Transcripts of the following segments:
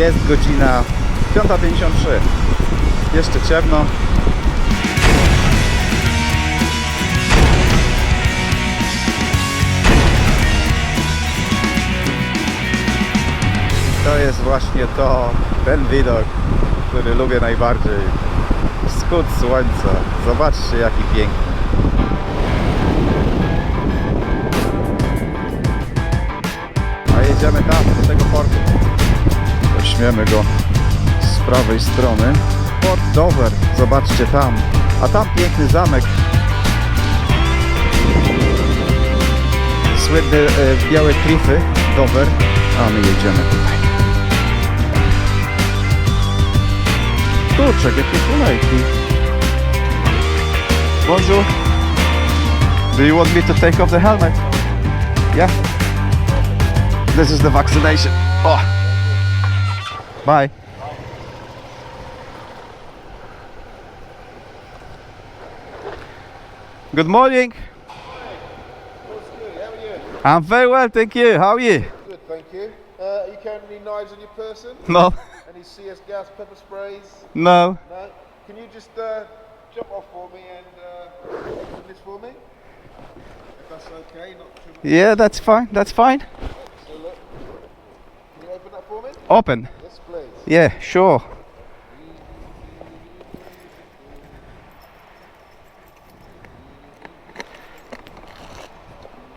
Jest godzina 5.53. Jeszcze ciemno. To jest właśnie to, ten widok, który lubię najbardziej. Wschód słońca. Zobaczcie jaki piękny. A jedziemy tam, do tego portu. Weźmiemy go z prawej strony. Port Dover, zobaczcie tam. A tam piękny zamek. Słynne e, białe klify Dover. A my jedziemy tutaj. Kurczę, jakie kolejki. Bonjour. Do you want me to take off the helmet? Yeah. This is the vaccination. Oh. Bye. Good morning. I'm very well, thank you. How are you? Good, thank you. Uh, are you carrying any knives on your person? No, Any CS gas, pepper sprays? no. No? Can you just uh, jump off for me and uh, open this for me? If that's okay, not too much. Yeah, that's fine. That's fine. So look. Can you open for me? Open. Yes, please. Yeah, sure.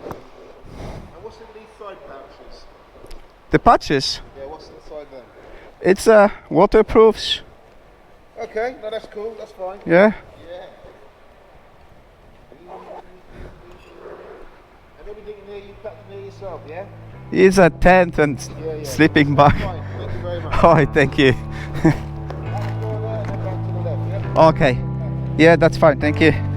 And what's in these side pouches? The patches. Yeah, what's inside them? It's uh, waterproofs. Okay, no, that's cool. That's fine. Yeah. Yeah. And everything in here you packed in here yourself, yeah? It's a tent and Yeah, yeah. sleeping bag. Fine. Thank you very much. Oh, thank you. Back to the left and back to the left, yeah? Okay. Yeah, that's fine. Thank you.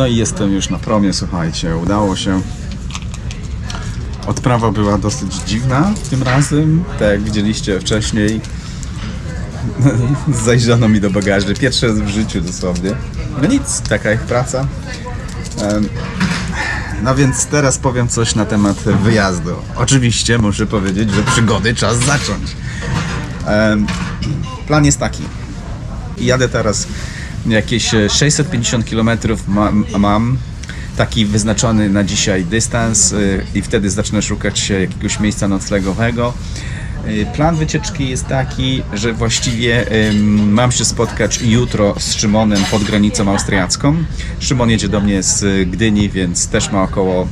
No i jestem już na promie, słuchajcie, udało się. Odprawa była dosyć dziwna tym razem, tak jak widzieliście wcześniej. Zajrzano mi do bagaży, pierwszy raz w życiu dosłownie. No nic, taka ich praca. No więc teraz powiem coś na temat wyjazdu. Oczywiście muszę powiedzieć, że przygody czas zacząć. Plan jest taki. Jadę teraz jakieś e, 650 km mam, mam taki wyznaczony na dzisiaj dystans y, i wtedy zacznę szukać e, jakiegoś miejsca noclegowego. Y, Plan wycieczki jest taki, że właściwie mam się spotkać jutro z Szymonem pod granicą austriacką. Szymon jedzie do mnie z Gdyni, więc też ma około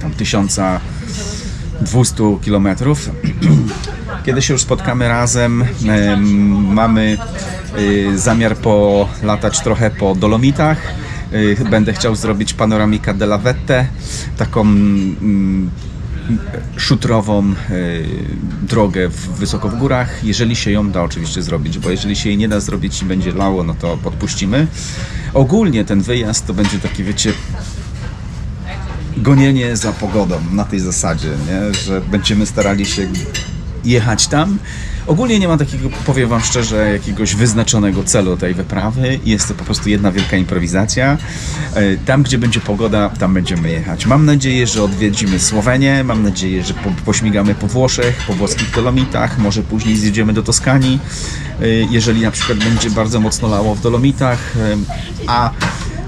tam 1200 kilometrów. Kiedy się już spotkamy razem, em, mamy y, zamiar polatać trochę po Dolomitach. Y, Będę chciał zrobić panoramikę della Vette, taką mm, szutrową y, drogę w, wysoko w górach, jeżeli się ją da oczywiście zrobić, bo jeżeli się jej nie da zrobić i będzie lało, no to podpuścimy. Ogólnie ten wyjazd to będzie taki, wiecie, gonienie za pogodą na tej zasadzie, nie? że będziemy starali się jechać tam. Ogólnie nie ma takiego, powiem Wam szczerze, jakiegoś wyznaczonego celu tej wyprawy. Jest to po prostu jedna wielka improwizacja. E, Tam, gdzie będzie pogoda, tam będziemy jechać. Mam nadzieję, że odwiedzimy Słowenię, mam nadzieję, że po, pośmigamy po Włoszech, po włoskich Dolomitach, może później zjedziemy do Toskanii, e, jeżeli na przykład będzie bardzo mocno lało w Dolomitach, e, a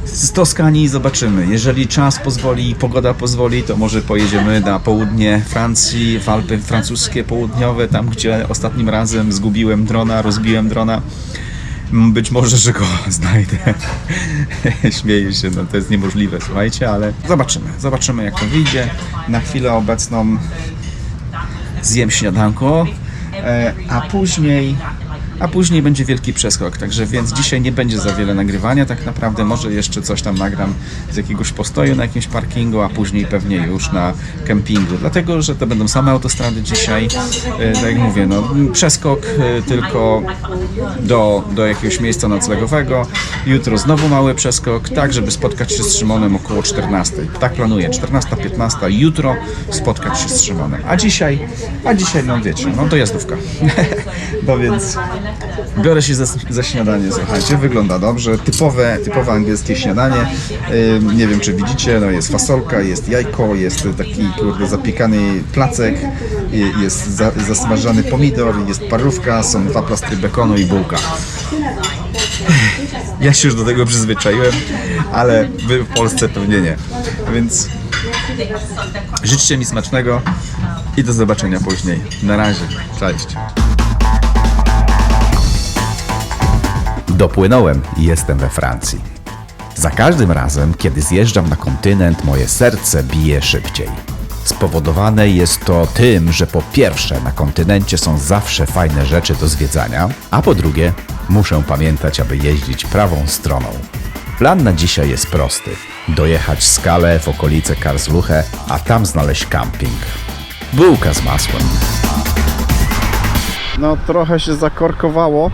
z Toskanii zobaczymy. Jeżeli czas pozwoli i pogoda pozwoli, to może pojedziemy na południe Francji, w Alpy francuskie południowe, tam gdzie ostatnim razem zgubiłem drona, rozbiłem drona. Być może, że go znajdę. Śmieję się, no to jest niemożliwe, słuchajcie, ale zobaczymy. Zobaczymy jak to wyjdzie. Na chwilę obecną zjem śniadanko, e, a później a później będzie wielki przeskok. Także więc dzisiaj nie będzie za wiele nagrywania. Tak naprawdę może jeszcze coś tam nagram z jakiegoś postoju na jakimś parkingu, a później pewnie już na kempingu. Dlatego, że to będą same autostrady dzisiaj. E, Tak jak mówię, no, przeskok e, tylko do, do jakiegoś miejsca noclegowego. Jutro znowu mały przeskok, tak żeby spotkać się z Szymonem około 14. Tak planuję, 14-15 jutro spotkać się z Szymonem. A dzisiaj, a dzisiaj no wiecie, no dojazdówka. no więc biorę się za, za śniadanie, słuchajcie, wygląda dobrze, typowe, typowe angielskie śniadanie. Nie wiem czy widzicie, no jest fasolka, jest jajko, jest taki kurde zapiekany placek, jest za, zasmażany pomidor, jest parówka, są dwa plastry bekonu i bułka. Ja się już do tego przyzwyczaiłem, ale wy w Polsce pewnie nie. Więc życzcie mi smacznego i do zobaczenia później. Na razie. Cześć. Dopłynąłem i jestem we Francji. Za każdym razem, kiedy zjeżdżam na kontynent, moje serce bije szybciej. Spowodowane jest to tym, że po pierwsze na kontynencie są zawsze fajne rzeczy do zwiedzania, a po drugie muszę pamiętać, aby jeździć prawą stroną. Plan na dzisiaj jest prosty. Dojechać skalę w okolice Karlsruhe, a tam znaleźć camping. Bułka z masłem. No trochę się zakorkowało.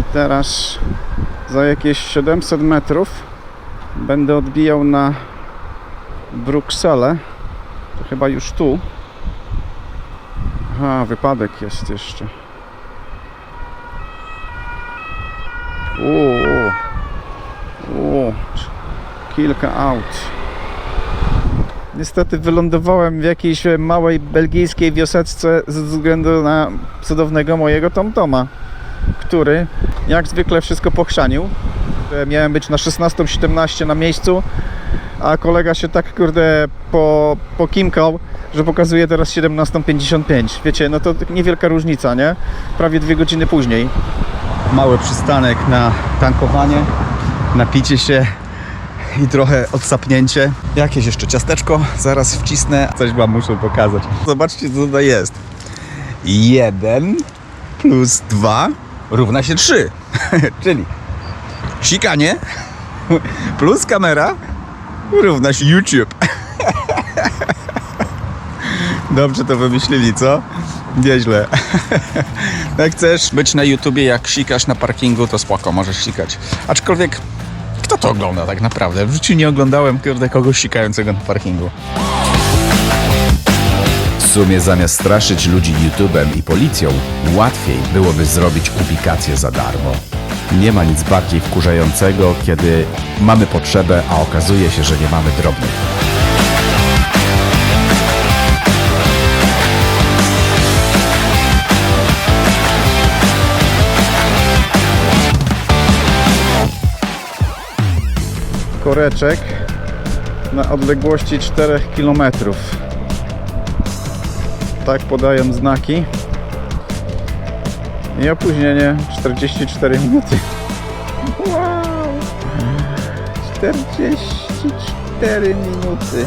I teraz za jakieś 700 metrów będę odbijał na Brukselę. To chyba już tu. Aha, wypadek jest jeszcze. Uuu, uuu, kilka aut. Niestety wylądowałem w jakiejś małej belgijskiej wioseczce ze względu na cudownego mojego TomToma, który jak zwykle wszystko pochrzanił. E, Miałem być na 16.17 na miejscu, a kolega się tak kurde po, pokimkał, że pokazuje teraz 17.55. Wiecie, no to niewielka różnica, nie? Prawie dwie godziny później. Mały przystanek na tankowanie, napicie się i trochę odsapnięcie. Jakieś jeszcze ciasteczko, zaraz wcisnę. Coś wam muszę pokazać. Zobaczcie, co tutaj jest. 1 plus 2 równa się 3. Czyli sikanie plus kamera równa się YouTube. Dobrze to wymyślili, co? Nieźle. Jak chcesz być na YouTubie, jak sikasz na parkingu, to spoko, możesz sikać. Aczkolwiek kto to ogląda tak naprawdę? W życiu nie oglądałem kogoś sikającego na parkingu. Sumie zamiast straszyć ludzi YouTube'em i policją, łatwiej byłoby zrobić publikację za darmo. Nie ma nic bardziej wkurzającego, kiedy mamy potrzebę, a okazuje się, że nie mamy drobnych. koreczek na odległości 4 km. Tak podają znaki. I opóźnienie 44 minuty. Wow! 44 minuty.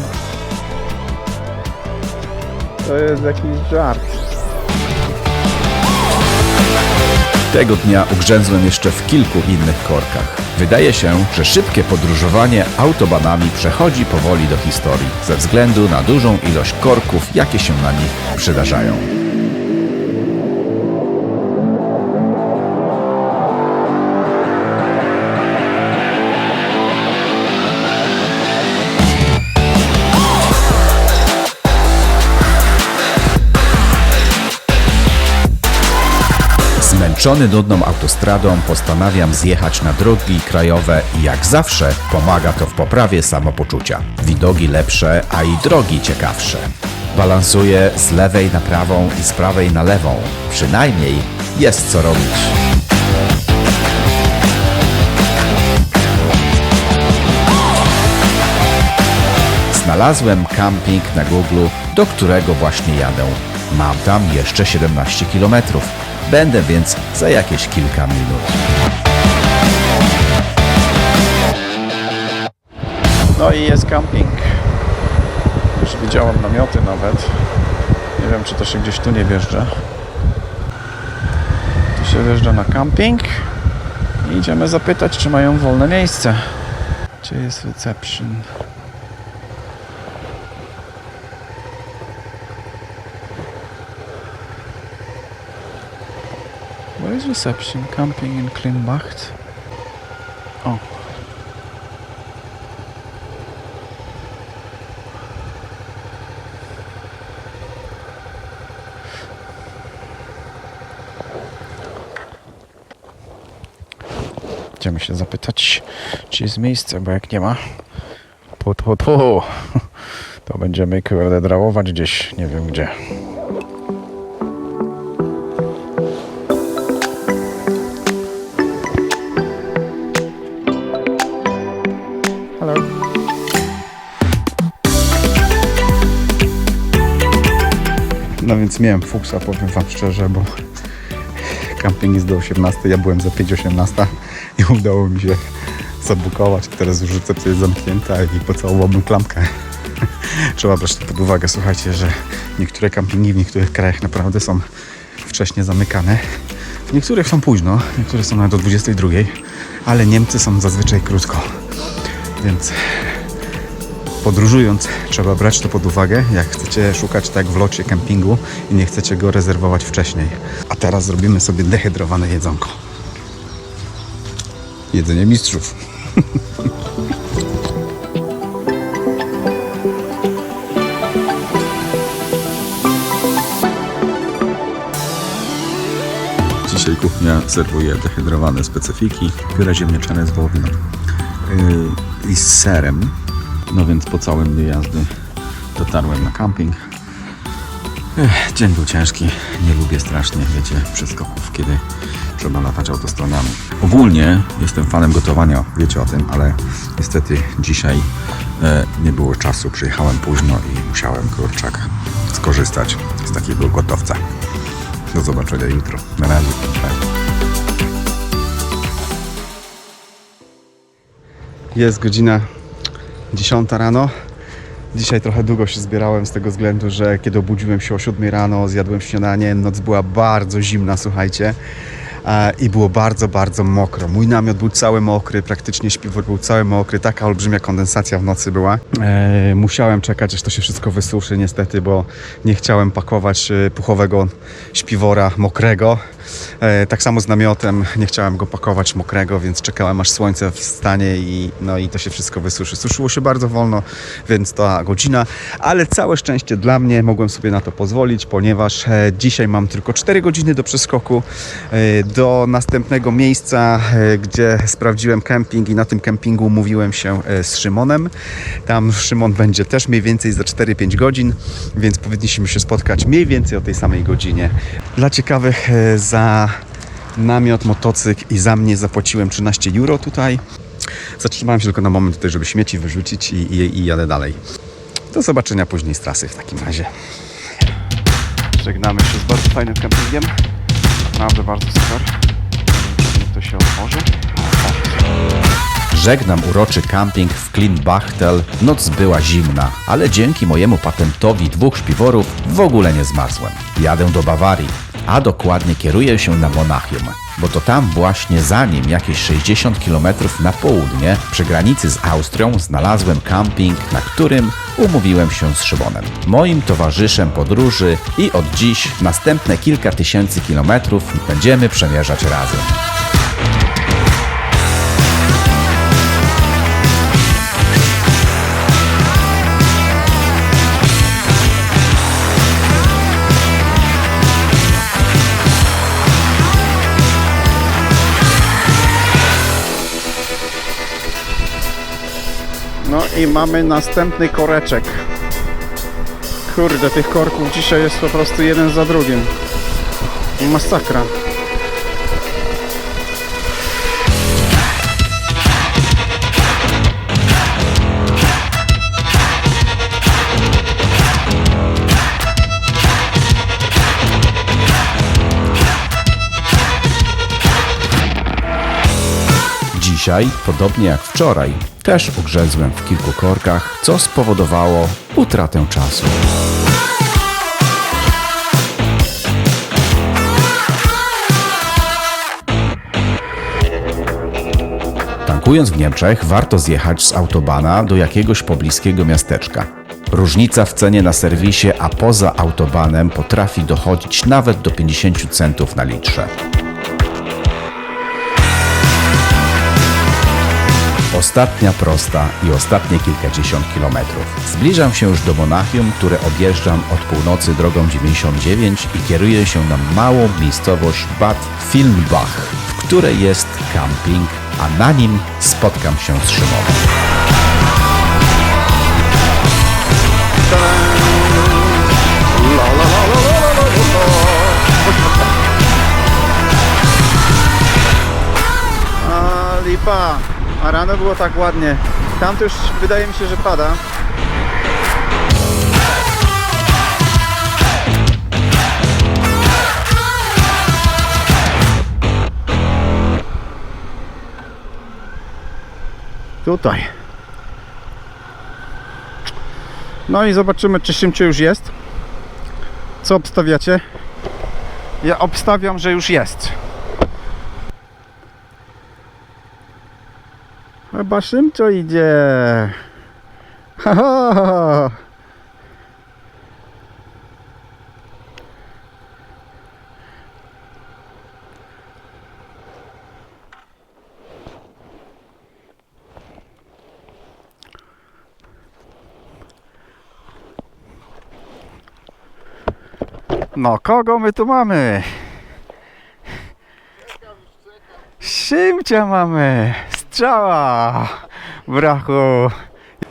To jest jakiś żart. Tego dnia ugrzęzłem jeszcze w kilku innych korkach. Wydaje się, że szybkie podróżowanie autobanami przechodzi powoli do historii, ze względu na dużą ilość korków, jakie się na nich przydarzają. Zmęczony nudną autostradą postanawiam zjechać na drogi krajowe i jak zawsze pomaga to w poprawie samopoczucia. Widoki lepsze, a i drogi ciekawsze. Balansuję z lewej na prawą i z prawej na lewą. Przynajmniej jest co robić. Znalazłem camping na Google, do którego właśnie jadę. Mam tam jeszcze 17 km. Będę więc za jakieś kilka minut. No i jest camping. Już widziałem namioty nawet. Nie wiem, czy to się gdzieś tu nie wjeżdża. się wjeżdża na camping i idziemy zapytać, czy mają wolne miejsce. Gdzie jest reception? Where is reception? Camping in Klimbacht. O. Idziemy się zapytać, czy jest miejsce, bo jak nie ma, pu, pu, pu, to będziemy kurde drałować gdzieś, nie wiem gdzie. Więc miałem fuksa, powiem wam szczerze, bo camping jest do 18, ja byłem za 5.18 i udało mi się zabukować. Teraz już recepcja jest zamknięta i pocałowałbym klamkę. Trzeba brać to pod uwagę, słuchajcie, że niektóre campingi w niektórych krajach naprawdę są wcześnie zamykane. W niektórych są późno, niektóre są nawet do 22, ale Niemcy są zazwyczaj krótko. Więc podróżując trzeba brać to pod uwagę, jak chcecie szukać tak w locie kempingu i nie chcecie go rezerwować wcześniej. A teraz zrobimy sobie dehydrowane jedzonko. Jedzenie mistrzów. Dzisiaj kuchnia serwuje dehydrowane specyfiki, pióra ziemniaczane z wołowiną yy, i z serem. No więc po całym wyjazdzie dotarłem na camping. Ech, dzień był ciężki, nie lubię strasznie, wiecie, przeskoków, kiedy trzeba latać autostradami. Ogólnie jestem fanem gotowania, wiecie o tym, ale niestety dzisiaj e, nie było czasu, przyjechałem późno i musiałem, kurczak, skorzystać z takiego gotowca. Do zobaczenia jutro. Na razie. Jest godzina 10 rano. Dzisiaj trochę długo się zbierałem z tego względu, że kiedy obudziłem się o 7 rano, zjadłem śniadanie, noc była bardzo zimna, słuchajcie. E, I było bardzo, bardzo mokro. Mój namiot był cały mokry, praktycznie śpiwór był cały mokry, taka olbrzymia kondensacja w nocy była. E, musiałem czekać, aż to się wszystko wysuszy niestety, bo nie chciałem pakować e, puchowego śpiwora mokrego. Tak samo z namiotem, nie chciałem go pakować mokrego, więc czekałem aż słońce wstanie i, no i to się wszystko wysuszy. Suszyło się bardzo wolno, więc ta godzina, ale całe szczęście dla mnie mogłem sobie na to pozwolić, ponieważ dzisiaj mam tylko 4 godziny do przeskoku do następnego miejsca, e, gdzie sprawdziłem kemping i na tym kempingu umówiłem się e, z Szymonem. Tam Szymon będzie też mniej więcej za 4-5 godzin, więc powinniśmy się spotkać mniej więcej o tej samej godzinie. Dla ciekawych e, za namiot, motocykl i za mnie zapłaciłem 13 euro tutaj. Zatrzymałem się tylko na moment tutaj, żeby śmieci wyrzucić i, i, i jadę dalej. Do zobaczenia później z trasy w takim razie. Żegnamy się z bardzo fajnym kempingiem. Naprawdę bardzo super. To się otworzy. Żegnam uroczy camping w Klinbachtel. Noc była zimna, ale dzięki mojemu patentowi dwóch śpiworów w ogóle nie zmarzłem. Jadę do Bawarii, a dokładnie kieruję się na Monachium, bo to tam właśnie za nim jakieś 60 km na południe przy granicy z Austrią znalazłem camping, na którym umówiłem się z Szymonem, moim towarzyszem podróży i od dziś następne kilka tysięcy kilometrów będziemy przemierzać razem. I mamy następny koreczek. Kurde, tych korków dzisiaj jest po prostu jeden za drugim. Masakra. Dzisiaj, podobnie jak wczoraj, też ugrzęzłem w kilku korkach, co spowodowało utratę czasu. Tankując w Niemczech, warto zjechać z autobana do jakiegoś pobliskiego miasteczka. Różnica w cenie na serwisie, a poza autobanem potrafi dochodzić nawet do 50 centów na litrze. Ostatnia prosta i ostatnie kilkadziesiąt kilometrów. Zbliżam się już do Monachium, które objeżdżam od północy drogą 99 i kieruję się na małą miejscowość Bad Filmbach, w której jest camping, a na nim spotkam się z Szymonem. Lipa. A rano było tak ładnie. Tam już wydaje mi się, że pada. Tutaj. No i zobaczymy, czy szybciej już jest. Co obstawiacie? Ja obstawiam, że już jest. Chyba szybko idzie. Ha, ha, ha. No, kogo my tu mamy? Szymcia mamy! Strzała! Brachu!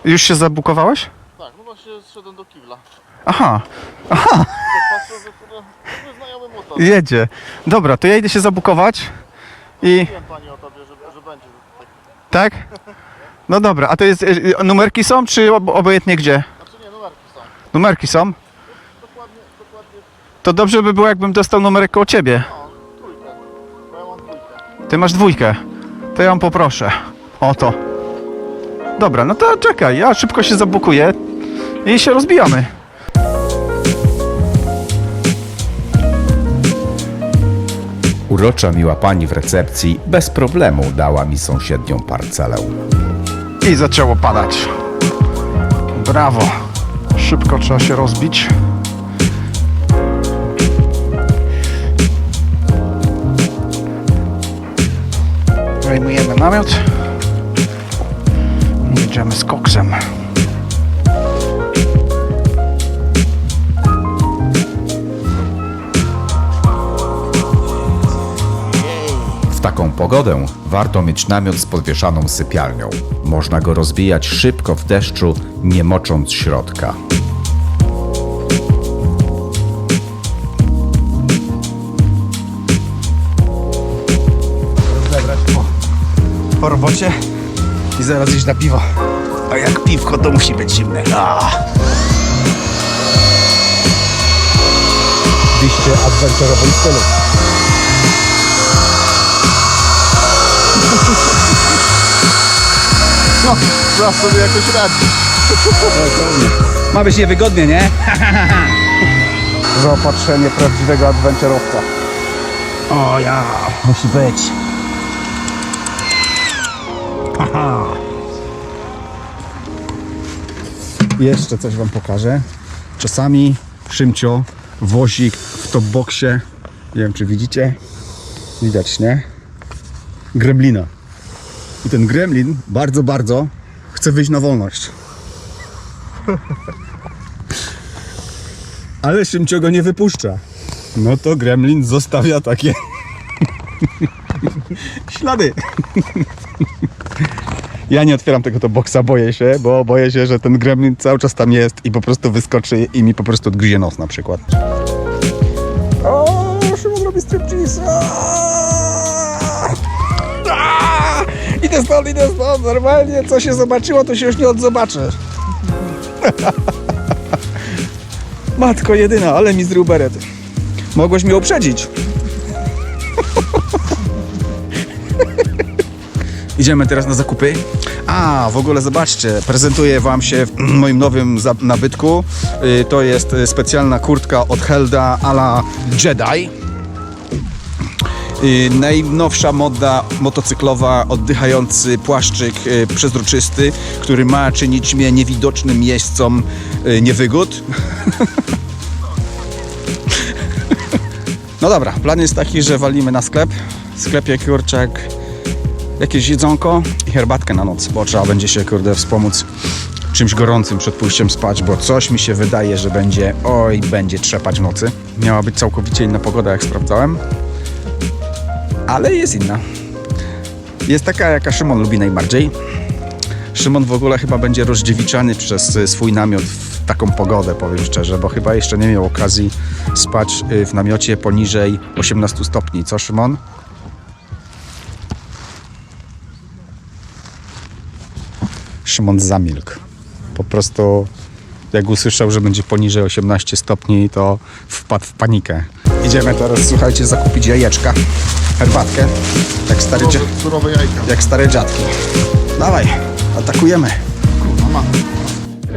Już się zabukowałeś? Tak, no właśnie zszedłem do kibla. Aha, Patrzę, że to no, znajomy motor. jedzie. Dobra, to ja idę się zabukować i... Wiem pani o tobie, że, że będzie. Tak? No dobra, a to jest... y, y, Numerki są, czy ob- obojętnie gdzie? Znaczy nie, numerki są. Numerki są? Dokładnie, dokładnie, To dobrze by było, jakbym dostał numerek koło ciebie. no, trójkę. Bo ja mam dwójkę. Ty masz dwójkę. To ja ją poproszę. O to. Dobra, no to czekaj, ja szybko się zabukuję i się rozbijamy. Urocza miła pani w recepcji bez problemu dała mi sąsiednią parcelę. I zaczęło padać. Brawo. Szybko trzeba się rozbić. Wejmujemy namiot. Jedziemy z koksem. W taką pogodę warto mieć namiot z podwieszaną sypialnią. Można go rozbijać szybko w deszczu, nie mocząc środka. Po robocie i zaraz iść na piwo. A jak piwko, to musi być zimne. A. Wyjście adventurowym stylu. No, trzeba sobie jakoś radzić. Ma być niewygodnie, nie? Zaopatrzenie prawdziwego adventurowca. O ja, musi być. Jeszcze coś wam pokażę. Czasami Szymcio wozi w topboxie, nie wiem czy widzicie, widać nie? Gremlina. I ten gremlin bardzo, bardzo chce wyjść na wolność. Ale Szymcio go nie wypuszcza. No to gremlin zostawia takie ślady. Ja nie otwieram tego to boksa, boję się, bo boję się, że ten gremlin cały czas tam jest i po prostu wyskoczy i mi po prostu odgryzie nos na przykład. O, Szymon robi striptease. Idę stąd, idę stąd. Normalnie co się zobaczyło, to się już nie odzobaczy. Matko jedyna, ale mi zrył beret. Mogłeś mnie uprzedzić. Idziemy teraz na zakupy. A, w ogóle zobaczcie, prezentuję Wam się w moim nowym nabytku. Y, To jest y, specjalna kurtka od Helda a la Jedi. Y, najnowsza moda motocyklowa, oddychający płaszczyk przezroczysty, który ma czynić mnie niewidocznym y, niewygód. No dobra, plan jest taki, że walimy na sklep. W sklepie kurczak, jakieś jedzonko i herbatkę na noc, bo trzeba będzie się kurde wspomóc czymś gorącym przed pójściem spać, bo coś mi się wydaje, że będzie, oj, będzie trzepać w nocy. Miała być całkowicie inna pogoda, jak sprawdzałem, ale jest inna. Jest taka, jaka Szymon lubi najbardziej. Szymon w ogóle chyba będzie rozdziewiczany przez y, swój namiot w taką pogodę, powiem szczerze, bo chyba jeszcze nie miał okazji spać y, w namiocie poniżej 18 stopni. Co, Szymon? Szymon zamilkł. Po prostu jak usłyszał, że będzie poniżej 18 stopni, to wpadł w panikę. Idziemy teraz, słuchajcie, zakupić jajeczka, herbatkę, jak stare, Surowe jajka. jak stare dziadki. Dawaj, atakujemy.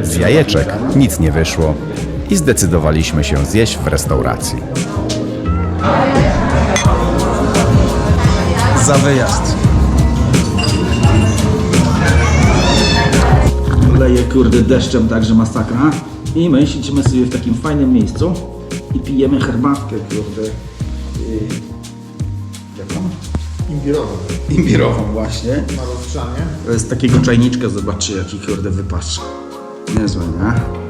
Z jajeczek nic nie wyszło i zdecydowaliśmy się zjeść w restauracji. Za wyjazd. Leje kurde deszczem, także masakra. I my siedzimy sobie w takim fajnym miejscu i pijemy herbatkę, kurde. Yy, jaką? Imbirową. Imbirową właśnie. Na rozgrzanie. To jest takiego czajniczka, zobaczcie jaki kurde wypasz. Niezłe, nie?